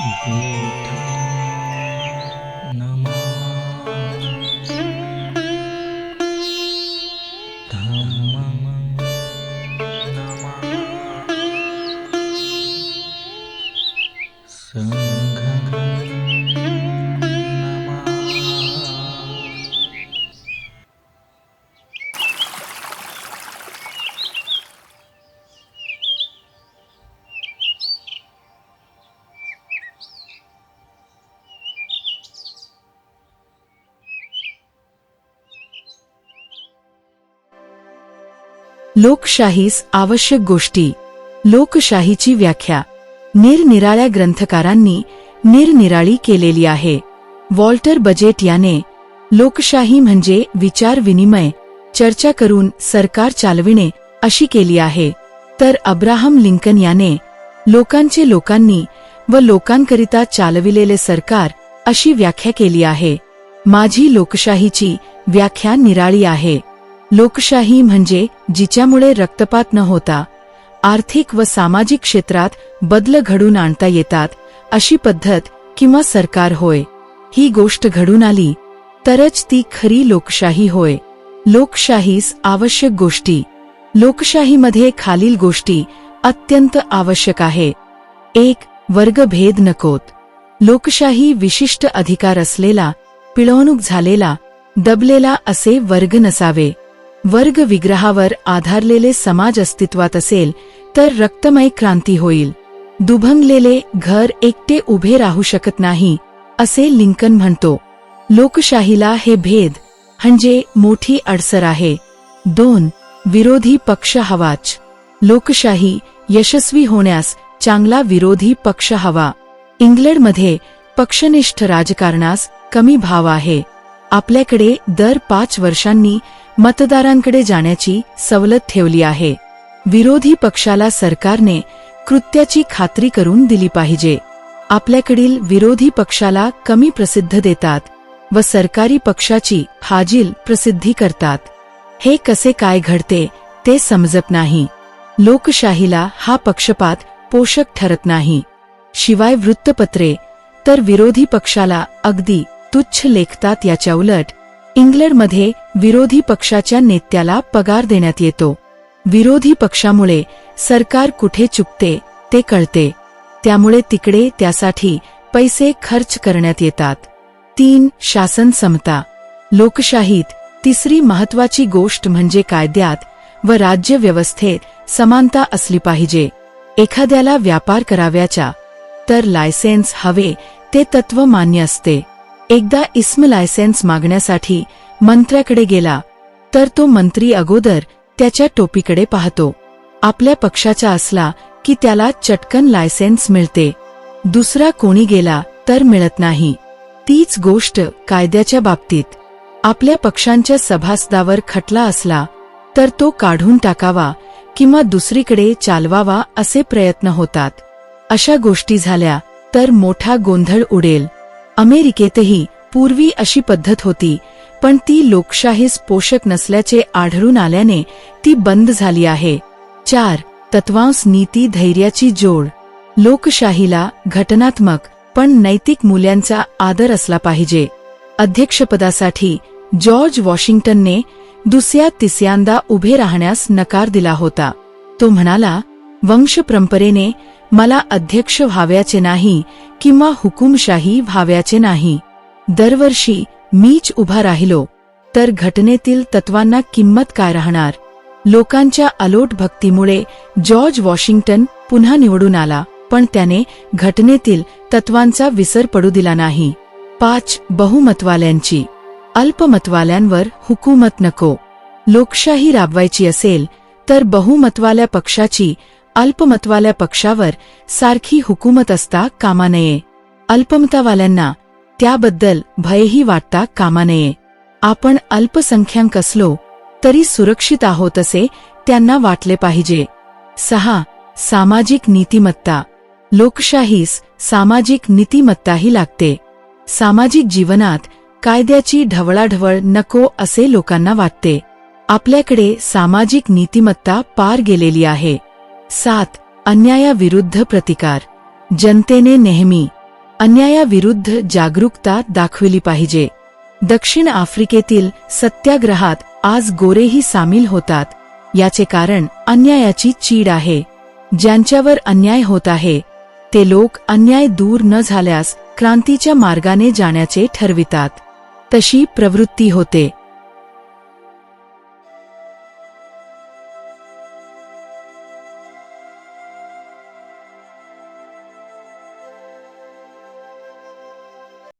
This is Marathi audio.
うん。लोकशाहीस आवश्यक गोष्टी. लोकशाहीची व्याख्या. निरनिराळ्या ग्रंथकारांनी निरनिराळी केलेली आहे. वॉल्टर बजेट याने लोकशाही म्हणजे विचार विनिमय, चर्चा करून सरकार चालविणे अशी केली आहे. तर अब्राहम लिंकन याने लोकांचे लोकांनी व लोकांकरिता चालविलेले सरकार अशी व्याख्या केली आहे. माझी लोकशाहीची व्याख्या निराळी आहे. लोकशाही म्हणजे जिच्यामुळे रक्तपात न होता आर्थिक व सामाजिक क्षेत्रात बदल घडून आणता येतात अशी पद्धत किंवा सरकार होय. ही गोष्ट घडून आली तरच ती खरी लोकशाही होय. लोकशाहीस आवश्यक गोष्टी. लोकशाहीमध्ये खालील गोष्टी अत्यंत आवश्यक आहे. एक वर्गभेद नकोत. लोकशाही विशिष्ट अधिकार असलेला पिळवणूक झालेला दबलेला असे वर्ग नसावे. वर्ग विग्रहावर आधारलेले समाज अस्तित्वात असेल तर रक्तमय क्रांती होईल. दुभंगलेले घर एकटे उभे राहू शकत नाही असे लिंकन म्हणतो. लोकशाहीला हे भेद म्हणजे मोठी अडसर आहे. दोन विरोधी पक्ष हवाच. लोकशाही यशस्वी होण्यास चांगला विरोधी पक्ष हवा. इंग्लंडमध्ये पक्षनिष्ठ राजकारणास कमी भाव आहे. आपल्याकडे दर पाच वर्षांनी मतदारांकडे जाण्याची सवलत ठेवली आहे. विरोधी पक्षाला सरकारने कृत्याची खात्री करून दिली पाहिजे. आपल्याकडील विरोधी पक्षाला कमी प्रसिद्ध देतात व सरकारी पक्षाची फाजील प्रसिद्धी करतात. हे कसे काय घडते ते समजत नाही. लोकशाहीला हा पक्षपात पोषक ठरत नाही. शिवाय वृत्तपत्रे तर विरोधी पक्षाला अगदी तुच्छ लेखतात याच्या उलट इंग्लंडमध्ये विरोधी पक्षाच्या नेत्याला पगार देण्यात येतो. विरोधी पक्षामुळे सरकार कुठे चुकते ते कळते. त्यामुळे तिकडे त्यासाठी पैसे खर्च करण्यात येतात. तीन शासन समता. लोकशाहीत तिसरी महत्वाची गोष्ट म्हणजे कायद्यात व राज्यव्यवस्थेत समानता असली पाहिजे. एखाद्याला व्यापार कराव्याच्या तर लायसेन्स हवे ते तत्व मान्य असते. एकदा इस्म लायसेन्स मागण्यासाठी मंत्र्याकडे गेला तर तो मंत्री अगोदर त्याच्या टोपीकडे पाहतो. आपल्या पक्षाचा असला की त्याला चटकन लायसेन्स मिळते. दुसरा कोणी गेला तर मिळत नाही. तीच गोष्ट कायद्याच्या बाबतीत. आपल्या पक्षांच्या सभासदावर खटला असला तर तो काढून टाकावा किंवा दुसरीकडे चालवावा असे प्रयत्न होतात. अशा गोष्टी झाल्या तर मोठा गोंधळ उडेल. अमेरिकेतही पूर्वी अशी पद्धत होती पण ती लोकशाहीस पोषक नसल्याचे आढळून आल्याने ती बंद झाली आहे. चार तत्वांश नीती धैर्याची जोड. लोकशाहीला घटनात्मक पण नैतिक मूल्यांचा आदर असला पाहिजे. अध्यक्षपदासाठी जॉर्ज वॉशिंग्टनने दुसऱ्या तिसऱ्यांदा उभे राहण्यास नकार दिला होता. तो म्हणाला वंशपरंपरेने मला अध्यक्ष व्हाव्याचे नाही किंवा हुकुमशाही व्हाव्याचे नाही. दरवर्षी मीच उभा राहिलो तर घटनेतील तत्वांना किंमत काय राहणार? लोकांच्या अलोट भक्तीमुळे जॉर्ज वॉशिंग्टन पुन्हा निवडून आला पण त्याने घटनेतील तत्वांचा विसर पडू दिला नाही. पाच बहुमतवाल्यांची. अल्पमतवाल्यांवर हुकूमत नको. लोकशाही राबवायची असेल तर बहुमतवाल्या पक्षाची अल्पमतवाल्या पक्षावर सारखी हुकूमत असता कामा नये. अल्पमतावाल्यांना त्याबद्दल भयही वाटता कामा नये. आपण अल्पसंख्याक असलो तरी सुरक्षित आहोत असे त्यांना वाटले पाहिजे. सहा. सामाजिक नीतिमत्ता. लोकशाहीस सामाजिक नीतिमत्ताही लागते. सामाजिक जीवनात कायद्याची ढवळाढवळ नको असे लोकांना वाटते. आपल्याकडे सामाजिक नीतिमत्ता पार गेलेली आहे. सात अन्यायाविरुद्ध प्रतिकार. जनतेने नेहमी अन्यायाविरुद्ध जागरूकता दाखविली पाहिजे. दक्षिण आफ्रिकेतील सत्याग्रहात आज गोरेही सामील होतात. याचे कारण अन्यायाची चीड आहे. ज्यांच्यावर अन्याय होत आहे ते लोक अन्याय दूर न झाल्यास क्रांतीच्या मार्गाने जाण्याचे ठरवितात. तशी प्रवृत्ती होते.